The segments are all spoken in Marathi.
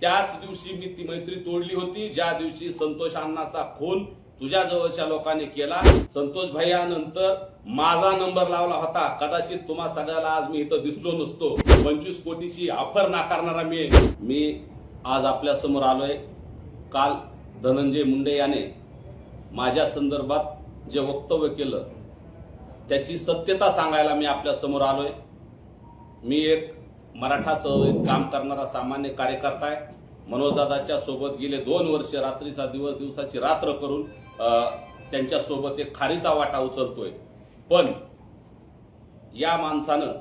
त्याच दिवशी मी ती मैत्री तोडली होती. ज्या दिवशी संतोष अण्णाचा खून तुझ्या जवळच्या लोकांनी केला संतोष भैयानंतर माझा नंबर लावला होता. कदाचित तुम्हा सगळ्याला आज मी इथं दिसलो नसतो. पंचवीस कोटीची ऑफर नाकारणारा मी मी आज आपल्यासमोर आलोय. काल धनंजय मुंडे याने माझ्या संदर्भात जे वक्तव्य केलं त्याची सत्यता सांगायला मी आपल्यासमोर आलोय. मी एक मराठा चळवळीत काम करणारा सामान्य कार्यकर्ता आहे. मनोजदादाच्या सोबत गेले दोन वर्ष रात्रीचा दिवस दिवसाची रात्र करून त्यांच्यासोबत एक खारीचा वाटा उचलतोय. पण या माणसानं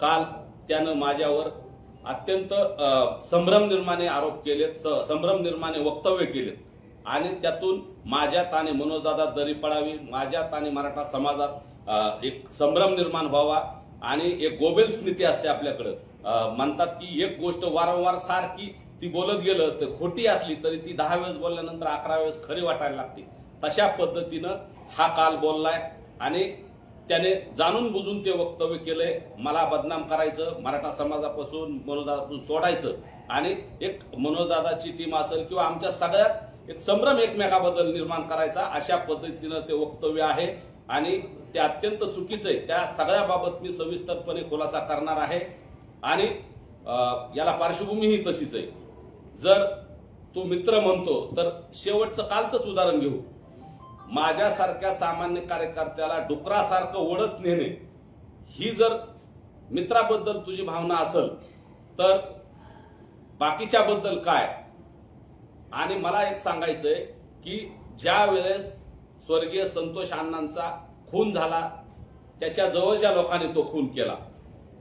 काल त्यानं माझ्यावर अत्यंत संभ्रम निर्माणे आरोप केलेत स- संभ्रम निर्माणे वक्तव्य केलेत. आणि त्यातून माझ्यात आणि मनोजदादा दरी पडावी माझ्यात आणि मराठा समाजात एक संभ्रम निर्माण व्हावा आणि एक गोबेल स्मृती असते आपल्याकडं. म्हणतात की एक गोष्ट वारंवार सारखी ती बोलत गेलं तर खोटी असली तरी ती दहा वेळेस बोलल्यानंतर अकरा वेळेस खरी वाटायला लागते. तशा पद्धतीनं हा काल बोललाय आणि त्याने जाणून बुजून ते वक्तव्य केलंय. मला बदनाम करायचं मराठा समाजापासून मनोजदादापासून तोडायचं आणि एक मनोजदादाची टीम असेल किंवा आमच्या सगळ्यात एक संभ्रम एकमेकाबद्दल निर्माण करायचा अशा पद्धतीनं ते वक्तव्य आहे आणि ते अत्यंत चुकीचं आहे. त्या सगळ्याबाबत मी सविस्तरपणे खुलासा करणार आहे. आणि याला पार्श्वभूमी ही तशीच आहे. जर तू मित्र म्हणतो तर शेवटचं कालचंच उदाहरण घेऊ. माझ्यासारख्या सामान्य कार्यकर्त्याला डुकरासारखं ओढत नेणे. ही जर मित्राबद्दल तुझी भावना असेल तर बाकीच्या बद्दल काय? आणि मला एक सांगायचंय की ज्या वेळेस स्वर्गीय संतोष अण्णांचा खून झाला त्याच्या जवळच्या लोकांनी तो खून केला.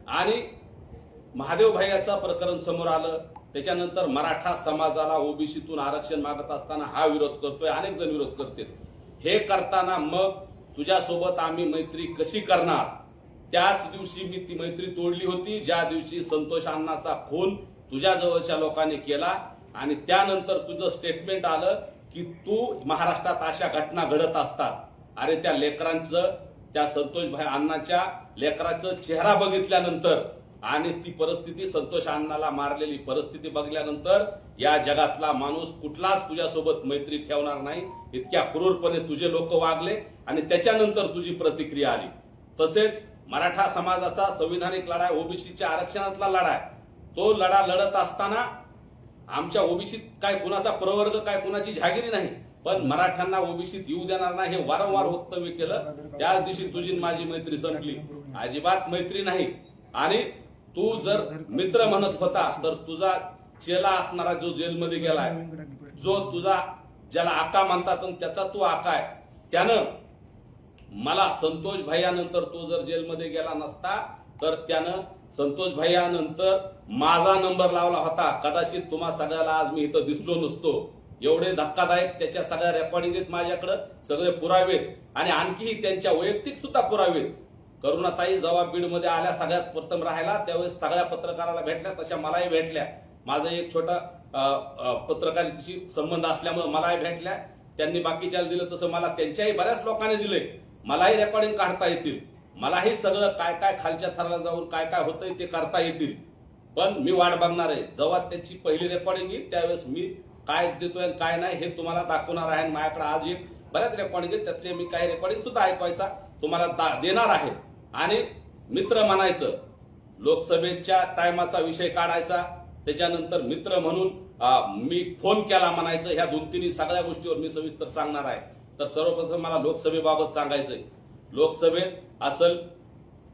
आणि महादेव भैयाचं प्रकरण समोर आलं. त्याच्यानंतर मराठा समाजाला ओबीसीतून आरक्षण मागत असताना हा विरोध करतोय अनेक जण विरोध करते हे करताना मग तुझ्यासोबत आम्ही मैत्री कशी करणार? त्याच दिवशी मी ती मैत्री तोडली होती ज्या दिवशी संतोष अण्णाचा खून तुझ्या जवळच्या लोकांनी केला. आणि त्यानंतर तुझं स्टेटमेंट आलं की तू महाराष्ट्रात अशा घटना घडत असतात. अरे त्या लेकरांचं त्या संतोष भाई अण्णाच्या लेकराचं चेहरा बघितल्यानंतर आणि ती परिस्थिती संतोष अण्णाला मारलेली परिस्थिती बघल्यानंतर या जगातला माणूस कुठलाच तुझ्यासोबत मैत्री ठेवणार नाही. इतक्या क्रूरपणे तुझे लोक वागले आणि त्याच्यानंतर तुझी प्रतिक्रिया आली. तसेच मराठा समाजाचा संविधानिक लढा ओबीसीच्या आरक्षणातला लढा आहे तो लढा लढत असताना आमच्या ओबीसीत काय कुणाचा प्रवर्ग काय कुणाची जहागिरी नाही. पण मराठ्यांना ओबीसीत येऊ देणार नाही हे वारंवार वक्तव्य केलं. त्याच दिवशी तुझी माझी मैत्री संपली. अजिबात मैत्री नाही. आणि तू जर मित्र म्हणत होता तर तुझा चेला असणारा जो जेलमध्ये गेलाय जो तुझा ज्याला आका म्हणतात त्याचा तू आका आहे त्यानं मला संतोष भाईयानंतर तो जर जेलमध्ये गेला नसता तर त्यानं संतोष भाईयानंतर माझा नंबर लावला होता. कदाचित तुम्हा सगळ्याला आज मी इथं दिसलो नसतो. एवढे धक्कादायक त्याच्या सगळ्या रेकॉर्डिंग आहेत माझ्याकडं सगळे पुरावेत आणि आणखीही त्यांच्या वैयक्तिक सुद्धा पुरावेत करुणाताई जेव्हा बीडमध्ये आल्या सगळ्यात प्रथम राहायला त्यावेळेस सगळ्या पत्रकाराला भेटल्या तशा मलाही भेटल्या. माझं एक छोटा पत्रकारितेशी संबंध असल्यामुळे मलाही भेटल्या. त्यांनी बाकीच्या दिलं तसं मला त्यांच्याही बऱ्याच लोकांनी दिलंय. मलाही रेकॉर्डिंग काढता येतील. मलाही सगळं काय काय खालच्या थराला जाऊन काय काय होतंय ते करता येतील. पण मी वाट बघणार आहे. जेव्हा त्याची पहिली रेकॉर्डिंग येईल त्यावेळेस मी काय देतोय आणि काय नाही हे तुम्हाला दाखवणार आहे. आणि माझ्याकडे आज एक बऱ्याच रेकॉर्डिंग आहेत. त्यातले मी काही रेकॉर्डिंग सुद्धा ऐकवायचा तुम्हाला दा- देणार आहे. आणि मित्र म्हणायचं लोकसभेच्या टायमाचा विषय काढायचा त्याच्यानंतर मित्र म्हणून मी फोन केला म्हणायचं ह्या दोन तिन्ही सगळ्या गोष्टीवर मी सविस्तर सांगणार आहे. तर सर्वप्रथम मला लोकसभेबाबत सांगायचंय. लोकसभेत असल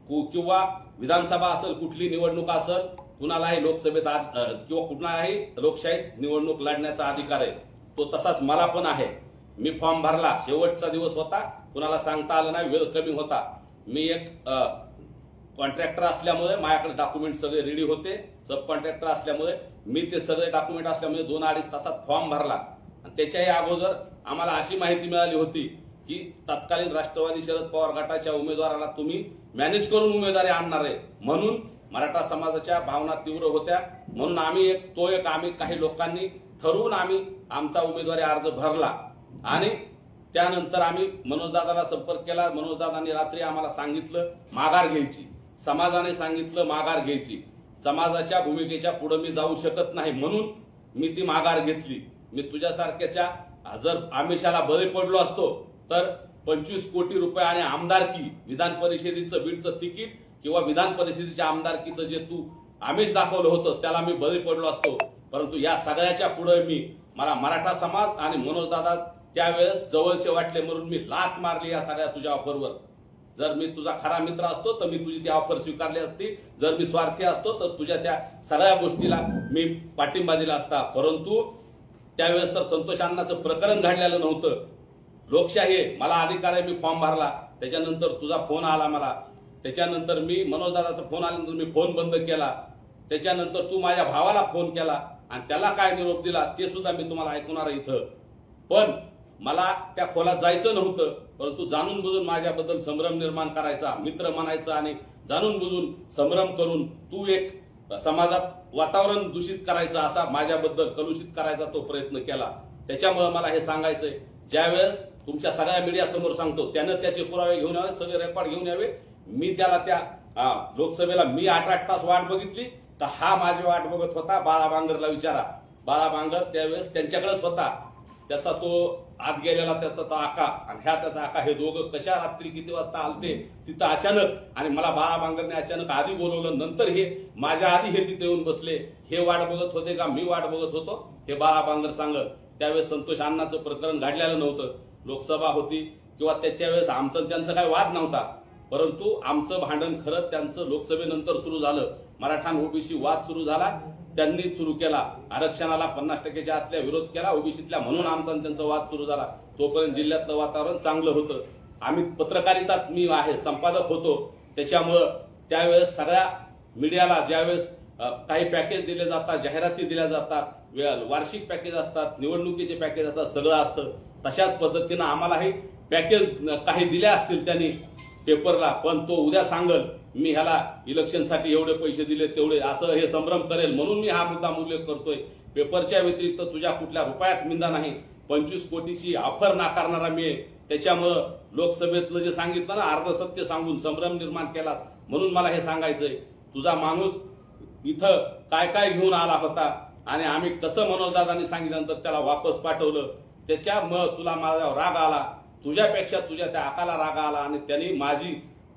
कु- किंवा विधानसभा असेल कुठली निवडणूक असेल कुणालाही लोकसभेत आ- किंवा कुणालाही लोकशाहीत निवडणूक लढण्याचा अधिकार आहे. तो तसाच मला पण आहे. मी फॉर्म भरला शेवटचा दिवस होता कुणाला सांगता आलं नाही वेळ कमी होता. मी एक कॉन्ट्रॅक्टर असल्यामुळे माझ्याकडे डॉक्युमेंट सगळे रेडी होते. सब कॉन्ट्रॅक्टर असल्यामुळे मी ते सगळे डॉक्युमेंट असल्यामुळे दोन अडीच तासात फॉर्म भरला. आणि त्याच्याही अगोदर आम्हाला अशी माहिती मिळाली होती की तत्कालीन राष्ट्रवादी शरद पवार गटाच्या उमेदवाराला तुम्ही मॅनेज करून उमेदवारी आणणार आहे. म्हणून मराठा समाजाच्या भावना तीव्र होत्या. म्हणून आम्ही एक तो एक आम्ही काही लोकांनी ठरवून आम्ही आमचा उमेदवारी अर्ज भरला. आणि त्यानंतर आम्ही मनोजदादाला संपर्क केला. मनोजदादांनी रात्री आम्हाला सांगितलं माघार घ्यायची. समाजाने सांगितलं माघार घ्यायची. समाजाच्या भूमिकेच्या पुढे मी जाऊ शकत नाही म्हणून मी ती माघार घेतली. मी तुझ्यासारख्याच्या जर आमिषाला बळी पडलो असतो तर पंचवीस कोटी रुपये आणि आमदारकी विधान परिषदेचं बीडचं तिकीट किंवा विधान परिषदेच्या आमदारकीचं जे तू आमिष दाखवलं होतं त्याला मी बळी पडलो असतो. परंतु या सगळ्याच्या पुढे मी मला मराठा समाज आणि मनोजदादा त्यावेळेस जवळचे वाटले म्हणून मी लात मारली या सगळ्या तुझ्या ऑफरवर जर मी तुझा खरा मित्र असतो तर मी तुझी ती ऑफर स्वीकारली असती. जर मी स्वार्थी असतो तर तुझ्या त्या सगळ्या गोष्टीला मी पाठिंबा दिला असता. परंतु त्यावेळेस तर संतोष अण्णाचं प्रकरण घडलेलं नव्हतं. लोकशाही मला अधिकार आहे मी फॉर्म भरला. त्याच्यानंतर तुझा फोन आला मला. त्याच्यानंतर मी मनोजदादाचा फोन आल्यानंतर मी फोन बंद केला. त्याच्यानंतर तू माझ्या भावाला फोन केला आणि त्याला काय निरोप दिला ते सुद्धा मी तुम्हाला ऐकवणार आहे इथं. पण मला त्या खोलात जायचं नव्हतं परंतु जाणून बुजून माझ्याबद्दल संभ्रम निर्माण करायचा मित्र म्हणायचा आणि जाणून बुजून संभ्रम करून तू एक समाजात वातावरण दूषित करायचं असा माझ्याबद्दल कलुषित करायचा तो प्रयत्न केला. त्याच्यामुळे मला हे सांगायचंय. ज्यावेळेस तुमच्या सगळ्या मीडिया समोर सांगतो त्यानं त्याचे पुरावे घेऊन यावे सगळे रेकॉर्ड घेऊन यावे. मी त्याला त्या लोकसभेला मी आठ आठ तास वाट बघितली तर हा माझी वाट बघत होता. बाळा बांगरला विचारा. बाळा बांगर त्यावेळेस त्यांच्याकडेच होता. त्याचा तो आत गेलेला त्याचा तो आका आणि ह्या त्याचा आका हे दोघं कशा रात्री किती वाजता आलते तिथं अचानक आणि मला बाळा बांगरने अचानक आधी बोलवलं नंतर हे माझ्या आधी हे तिथे येऊन बसले. हे वाट बघत होते का? मी वाट बघत होतो. हे बाळा बांगर सांगत त्यावेळेस संतोष अण्णाचं प्रकरण घडलेलं नव्हतं. लोकसभा होती किंवा त्याच्या वेळेस आमचं त्यांचं त्यांचा काही वाद नव्हता. परंतु आमचं भांडण खरंच त्यांचं लोकसभेनंतर सुरू झालं. मराठा ओबीसी वाद सुरू झाला. त्यांनी सुरू केला. आरक्षणाला पन्नास टक्क्याच्या आतल्या विरोध केला. ओबीसीतल्या म्हणून आमचा त्यांचा वाद सुरू झाला. तोपर्यंत जिल्ह्यातलं वातावरण चांगलं होतं. आम्ही पत्रकारितात मी आहे संपादक होतो. त्याच्यामुळं त्यावेळेस सगळ्या मीडियाला ज्यावेळेस काही पॅकेज दिले जातात जाहिराती दिल्या जातात वार्षिक पॅकेज असतात निवडणुकीचे पॅकेज असतात सगळं असतं. तशाच पद्धतीनं आम्हालाही पॅकेज काही दिल्या असतील त्यांनी पेपरला पण तो उद्या सांगल मी ह्याला इलेक्शनसाठी एवढे पैसे दिले तेवढे असं हे संभ्रम करेल म्हणून मी हा मुद्दा उल्लेख करतोय. पेपरच्या व्यतिरिक्त तुझ्या कुठल्या रुपयात मिंदा नाही. पंचवीस कोटीची ऑफर नाकारणारा मी त्याच्यामुळं लोकसभेतलं जे सांगितलं ना अर्ध सत्य सांगून संभ्रम निर्माण केलास म्हणून मला हे सांगायचंय. तुझा माणूस इथं काय काय घेऊन आला होता आणि आम्ही कसं मनोजदादांनी सांगितल्यानंतर त्याला वापस पाठवलं त्याच्यामुळं तुला माझ्यावर राग आला. तुझ्यापेक्षा तुझ्या त्या आकाला राग आला आणि त्यांनी माझी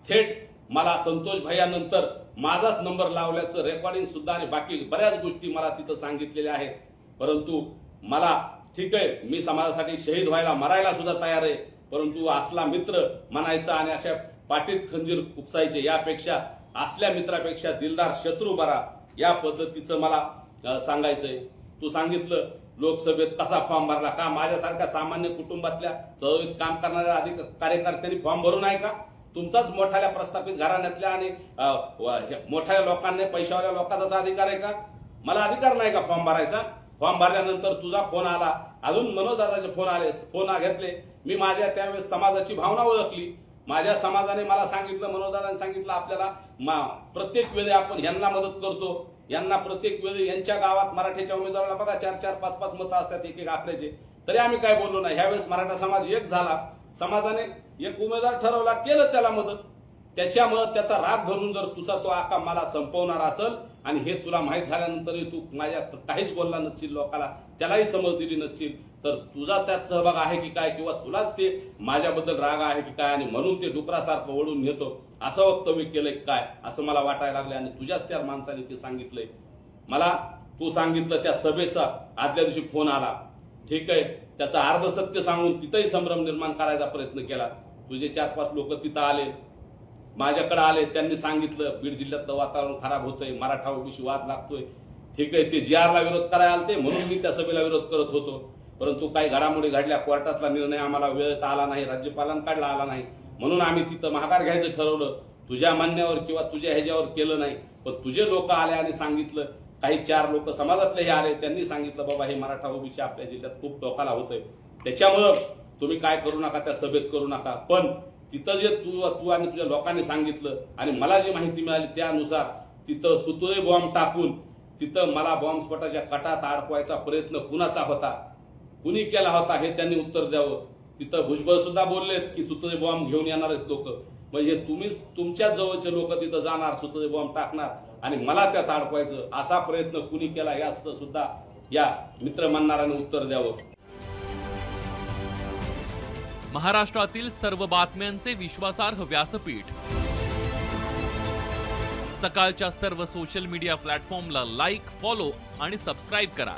थेट मला संतोष भैयानंतर माझाच नंबर लावल्याचं रेकॉर्डिंग सुद्धा आणि बाकी बऱ्याच गोष्टी मला तिथं सांगितलेल्या आहेत. परंतु मला ठीक आहे मी समाजासाठी शहीद व्हायला मरायला सुद्धा तयार आहे. परंतु असला मित्र म्हणायचा आणि अशा पाठीत खंजीर खुपसायचे यापेक्षा असल्या मित्रापेक्षा दिलदार शत्रू बरा या पद्धतीचं मला सांगायचंय. तू सांगितलं लोकसभेत कसा फॉर्म भरला? का माझ्यासारख्या सामान्य कुटुंबातल्या चळवळीत काम करणाऱ्या अधिक कार्यकर्त्यांनी फॉर्म भरून आहे का? तुमचाच मोठ्या प्रस्थापित घराण्यातल्या आणि हे- मोठ्या लोकांनी पैशावाल्या लोकांचाच अधिकार आहे का? मला अधिकार नाही का फॉर्म भरायचा? फॉर्म भरल्यानंतर तुझा फोन आला. अजून मनोजदादाचे फोन आले फोन घेतले. मी माझ्या त्यावेळेस समाजाची भावना ओळखली. माझ्या समाजाने मला सांगितलं मनोजदादाने सांगितलं आपल्याला मा- प्रत्येक वेळी आपण यांना मदत करतो. यांना प्रत्येक वेळी यांच्या गावात मराठीच्या उमेदवाराला बघा चार चार पाच पाच मतं असतात एक एक आपल्याचे. तरी आम्ही काय बोललो नाही. ह्यावेळेस मराठा समाज एक झाला. समाजाने एक उमेदवार ठरवला केलं त्याला मदत. त्याच्यामुळं त्याचा राग धरून जर तुझा तो आका मला संपवणार असेल आणि हे तुला माहीत झाल्यानंतरही तू माझ्या काहीच बोलला नसशील लोकाला त्यालाही समज दिली नसशील तर तुझा त्यात सहभाग आहे की काय किंवा तुलाच ते माझ्याबद्दल राग आहे की काय आणि म्हणून ते डुकरासारखं ओढून घेतो असं वक्तव्य केलंय काय असं मला वाटायला लागलं आणि तुझ्याच त्या माणसाने ते सांगितलंय. मला तू सांगितलं त्या सभेचा आदल्या दिवशी फोन आला. ठीक आहे त्याचा अर्ध सत्य सांगून तिथंही संभ्रम निर्माण करायचा प्रयत्न केला. तुझे चार पाच लोक तिथं आले. माझ्याकडे आले त्यांनी सांगितलं बीड जिल्ह्यातलं वातावरण खराब होतंय मराठा ओबीसी वाद लागतोय. ठीक आहे ते जी आरला विरोध करायला आलते म्हणून मी त्या सभेला विरोध करत होतो. परंतु काही घडामोडी घडल्या कोर्टातला निर्णय आम्हाला वेळेत आला नाही राज्यपालांकडला आला नाही. म्हणून आम्ही तिथं महागार घ्यायचं ठरवलं. तुझ्या मान्यावर किंवा तुझ्या ह्याच्यावर केलं नाही पण तुझे लोक आले आणि सांगितलं. काही चार लोक समाजातले हे आले त्यांनी सांगितलं बाबा हे मराठा ओबीसी आपल्या जिल्ह्यात खूप टोकाला होतंय. त्याच्यामुळं तुम्ही काय करू नका त्या सभेत करू नका. पण तिथं जे तू तू आणि तुझ्या लोकांनी सांगितलं आणि मला जी माहिती मिळाली त्यानुसार तिथं सुतळे बॉम्ब टाकून तिथं मला बॉम्बस्फोटाच्या कटात अडकवायचा प्रयत्न कुणाचा होता? कुणी केला होता हे त्यांनी उत्तर द्यावं. तिथं भुजबळ सुद्धा बोललेत की सुतजे बॉम्ब घेऊन येणार आहेत लोक. म्हणजे तुम्हीच तुमच्या जवळचे लोक तिथं जाणार सुतजे बॉम्ब टाकणार आणि मला त्यात अडकवायचं असा प्रयत्न कुणी केला या सुद्धा या मित्र मानणाऱ्याने उत्तर द्यावं. महाराष्ट्रातील सर्व बातम्यांचे विश्वासार्ह व्यासपीठ. सकाळच्या सर्व सोशल मीडिया प्लॅटफॉर्मला लाईक फॉलो आणि सबस्क्राईब करा.